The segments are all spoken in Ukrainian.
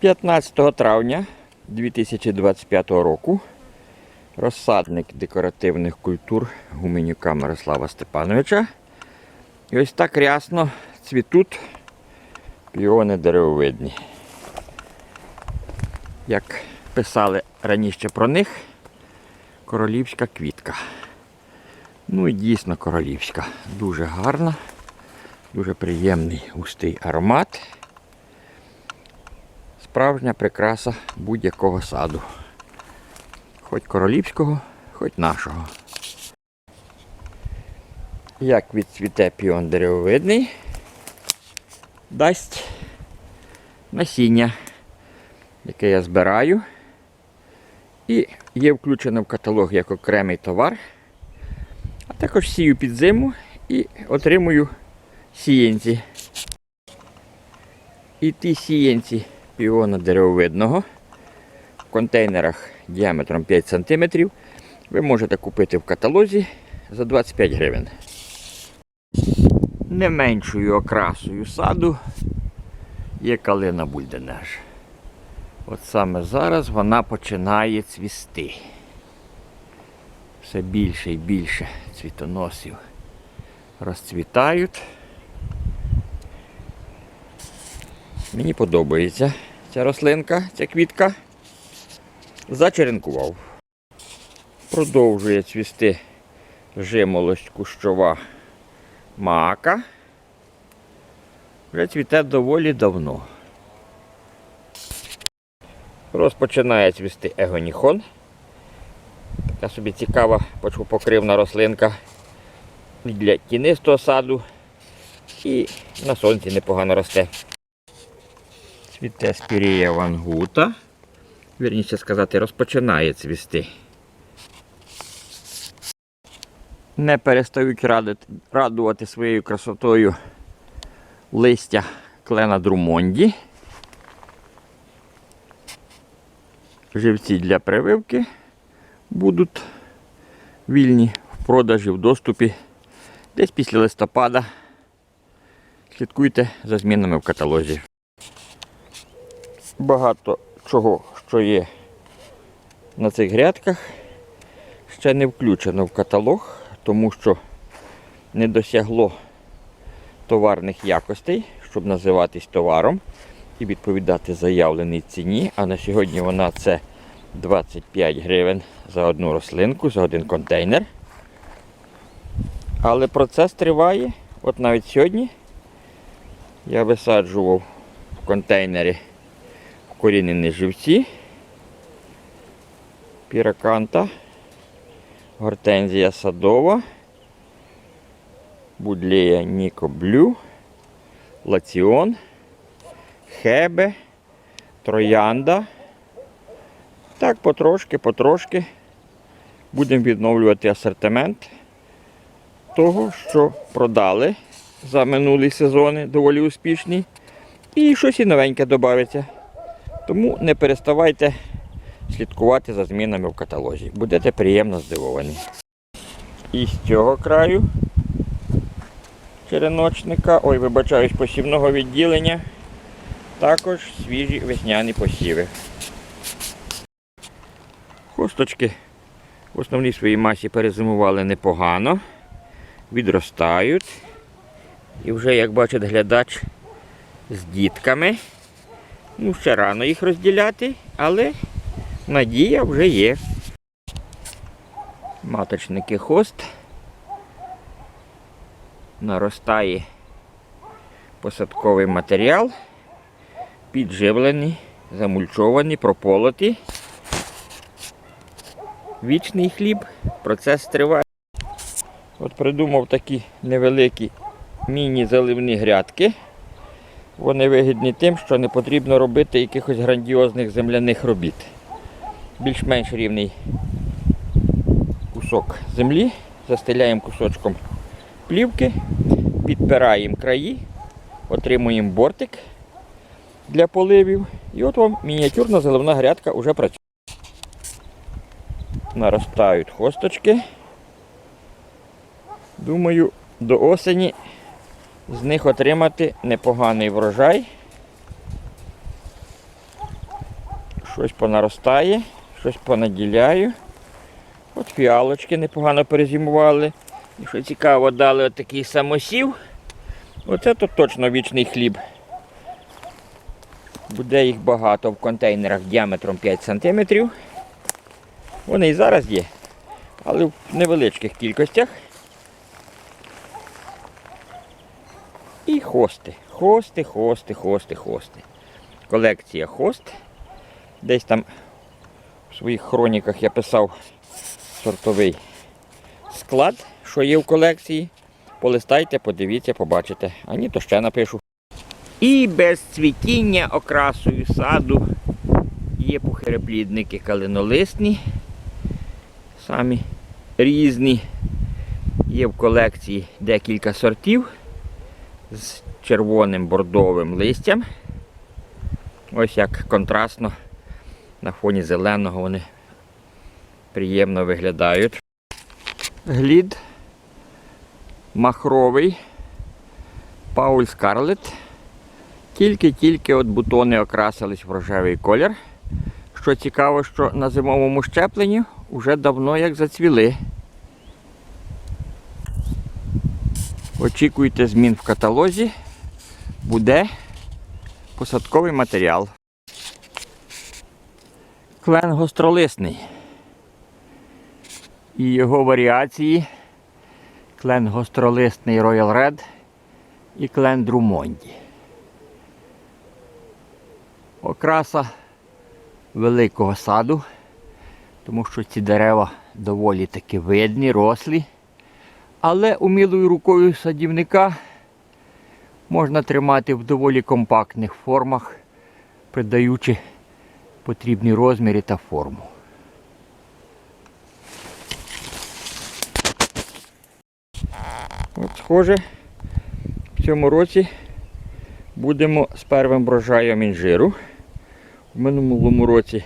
15 травня 2025 року розсадник декоративних культур Гуменюка Мирослава Степановича. І ось так рясно цвітуть піони деревовидні. Як писали раніше про них, королівська квітка. Ну і дійсно королівська. Дуже гарна, дуже приємний густий аромат справжня прикраса будь-якого саду. Хоч королівського, хоч нашого. Як відцвіте піон деревовидний, дасть насіння, яке я збираю. І є включено в каталог як окремий товар. А також сію під зиму і отримую сієнці. І ті сієнці піона деревовидного в контейнерах діаметром 5 см ви можете купити в каталозі за 25 гривень. Не меншою окрасою саду є калина бульденеж. От саме зараз вона починає цвісти. Все більше і більше цвітоносів розцвітають. Мені подобається ця рослинка, ця квітка. Зачеренкував. Продовжує цвісти жимолость кущова мака. Вже цвіте доволі давно. Розпочинає цвісти егоніхон. Така собі цікава почвопокривна рослинка для тінистого саду і на сонці непогано росте. Цвіте спірія вангута. Вірніше сказати, розпочинає цвісти. Не перестають радити, радувати своєю красотою листя клена Друмонді. Живці для прививки будуть вільні в продажі, в доступі десь після листопада. Слідкуйте за змінами в каталозі багато чого, що є на цих грядках, ще не включено в каталог, тому що не досягло товарних якостей, щоб називатись товаром і відповідати заявленій ціні. А на сьогодні вона це 25 гривень за одну рослинку, за один контейнер. Але процес триває. От навіть сьогодні я висаджував в контейнері вкорінені живці, піраканта, гортензія садова, будлея Нікоблю, лаціон, хебе, троянда. Так, потрошки, потрошки будемо відновлювати асортимент того, що продали за минулі сезони, доволі успішні. І щось і новеньке додається. Тому не переставайте слідкувати за змінами в каталозі. Будете приємно здивовані. І з цього краю череночника, ой, вибачаюсь, посівного відділення, також свіжі весняні посіви. Хусточки в основній своїй масі перезимували непогано, відростають. І вже, як бачить глядач, з дітками. Ну, ще рано їх розділяти, але надія вже є. Маточники хост. Наростає посадковий матеріал, підживлений, замульчований, прополотий. Вічний хліб, процес триває. От придумав такі невеликі міні-заливні грядки. Вони вигідні тим, що не потрібно робити якихось грандіозних земляних робіт. Більш-менш рівний кусок землі, застеляємо кусочком плівки, підпираємо краї, отримуємо бортик для поливів. І от вам мініатюрна заливна грядка вже працює. Наростають хосточки. Думаю, до осені з них отримати непоганий врожай. Щось понаростає, щось понаділяю. От фіалочки непогано перезимували. І що цікаво, дали отакий самосів. Оце тут точно вічний хліб. Буде їх багато в контейнерах діаметром 5 см. Вони і зараз є, але в невеличких кількостях. І хости. Хости, хости, хости, хости. Колекція хост. Десь там в своїх хроніках я писав сортовий склад, що є в колекції. Полистайте, подивіться, побачите. А ні, то ще напишу. І без цвітіння окрасою саду є пухироплідники калинолисні. Самі різні. Є в колекції декілька сортів з червоним бордовим листям. Ось як контрастно на фоні зеленого вони приємно виглядають. Глід махровий Пауль Скарлет. Тільки-тільки от бутони окрасились в рожевий колір. Що цікаво, що на зимовому щепленні вже давно як зацвіли. Очікуйте змін в каталозі. Буде посадковий матеріал. Клен гостролисний. І його варіації клен гостролисний Royal Red і клен Друмонді. Окраса великого саду, тому що ці дерева доволі таки видні, рослі. Але умілою рукою садівника можна тримати в доволі компактних формах, придаючи потрібні розміри та форму. От, схоже, в цьому році будемо з первим врожаєм інжиру. В минулому році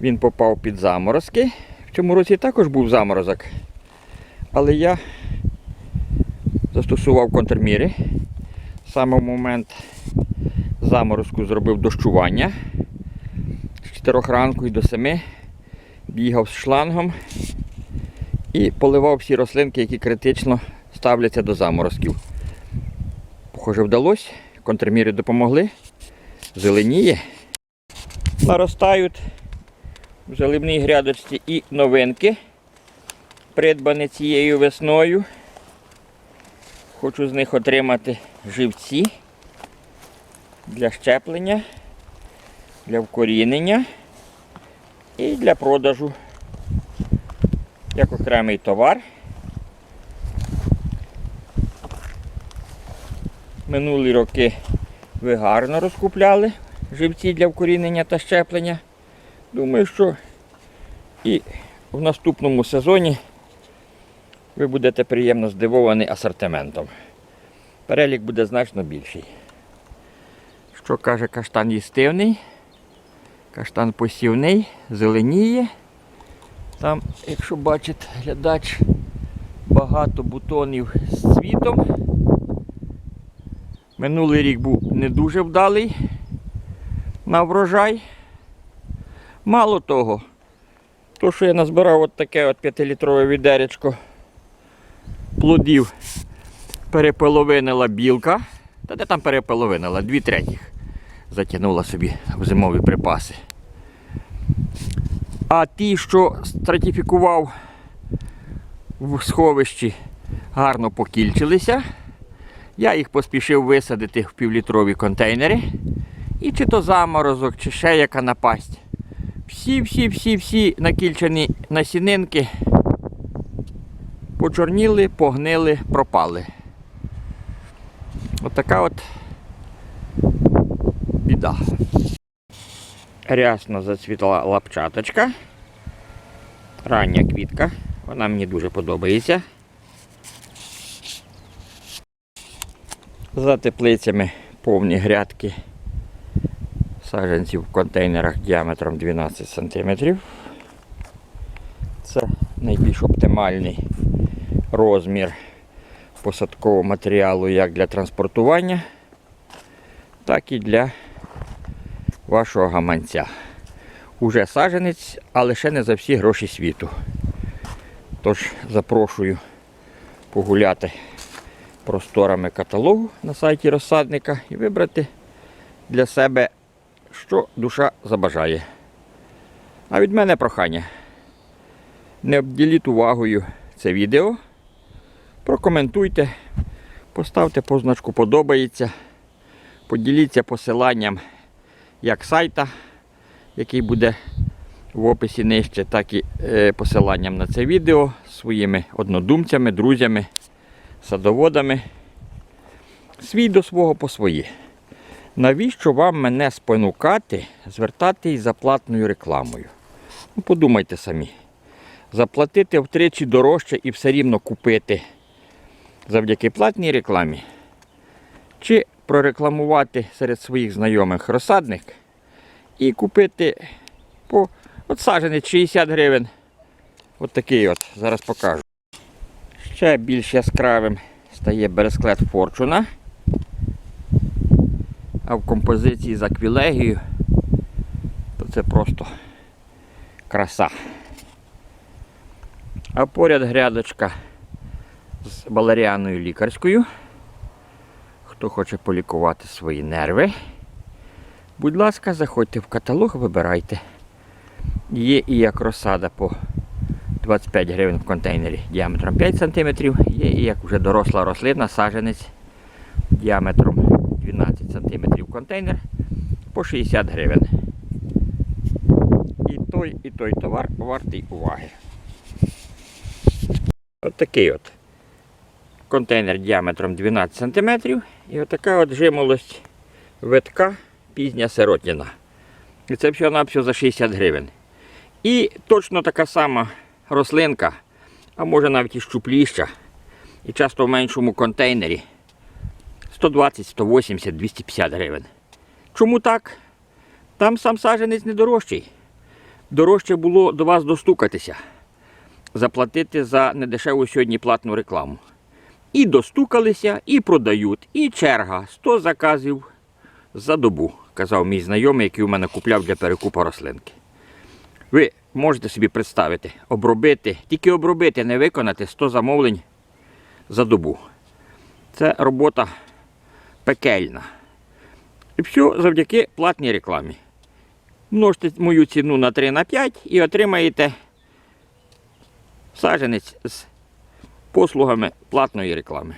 він попав під заморозки. В цьому році також був заморозок. Але я застосував контрміри. Саме в момент заморозку зробив дощування. З 4 ранку і до 7 бігав з шлангом і поливав всі рослинки, які критично ставляться до заморозків. Похоже, вдалося. Контрміри допомогли. Зеленіє. Наростають в заливній грядочці і новинки, придбані цією весною. Хочу з них отримати живці для щеплення, для вкорінення і для продажу як окремий товар. Минулі роки ви гарно розкупляли живці для вкорінення та щеплення. Думаю, що і в наступному сезоні ви будете приємно здивовані асортиментом. Перелік буде значно більший. Що каже каштан їстивний, каштан посівний, зеленіє. Там, якщо бачить глядач, багато бутонів з цвітом. Минулий рік був не дуже вдалий на врожай. Мало того, то, що я назбирав от таке от 5-літрове відеречко плодів, переполовинила білка. Та де там переполовинила? Дві третіх затягнула собі в зимові припаси. А ті, що стратифікував в сховищі, гарно покільчилися. Я їх поспішив висадити в півлітрові контейнери. І чи то заморозок, чи ще яка напасть. Всі-всі-всі-всі накільчені насінинки почорніли, погнили, пропали. Отака от біда. Рясно зацвітла лапчаточка. Рання квітка. Вона мені дуже подобається. За теплицями повні грядки саджанців в контейнерах діаметром 12 см. Це найбільш оптимальний розмір посадкового матеріалу як для транспортування, так і для вашого гаманця. Уже саженець, але ще не за всі гроші світу. Тож запрошую погуляти просторами каталогу на сайті розсадника і вибрати для себе, що душа забажає. А від мене прохання. Не обділіть увагою це відео. Прокоментуйте, поставте позначку подобається, поділіться посиланням як сайта, який буде в описі нижче, так і е, посиланням на це відео своїми однодумцями, друзями, садоводами. Свій до свого по свої. Навіщо вам мене спонукати звертатись за платною рекламою? Ну, подумайте самі. Заплатити втричі дорожче і все рівно купити завдяки платній рекламі. Чи прорекламувати серед своїх знайомих розсадник і купити по от саженець 60 гривень. От такий от, зараз покажу. Ще більш яскравим стає бересклет Форчуна. А в композиції з аквілегією, то це просто краса. А поряд грядочка з балеріаною лікарською. Хто хоче полікувати свої нерви, будь ласка, заходьте в каталог, вибирайте. Є і як розсада по 25 гривень в контейнері діаметром 5 см, є і як вже доросла рослина, саженець діаметром 12 см контейнер по 60 гривень. І той, і той товар вартий уваги. От такий от контейнер діаметром 12 см і отака от жимолость витка пізня сиротніна. І це на все за 60 гривень. І точно така сама рослинка, а може навіть і щупліща, і часто в меншому контейнері 120, 180, 250 гривень. Чому так? Там сам саженець не дорожчий. Дорожче було до вас достукатися, заплатити за недешеву сьогодні платну рекламу. І достукалися, і продають, і черга 100 заказів за добу, казав мій знайомий, який у мене купляв для перекупу рослинки. Ви можете собі представити, обробити, тільки обробити, не виконати 100 замовлень за добу. Це робота пекельна. І все завдяки платній рекламі. Множте мою ціну на 3 на 5 і отримаєте саджанець з послугами платної реклами.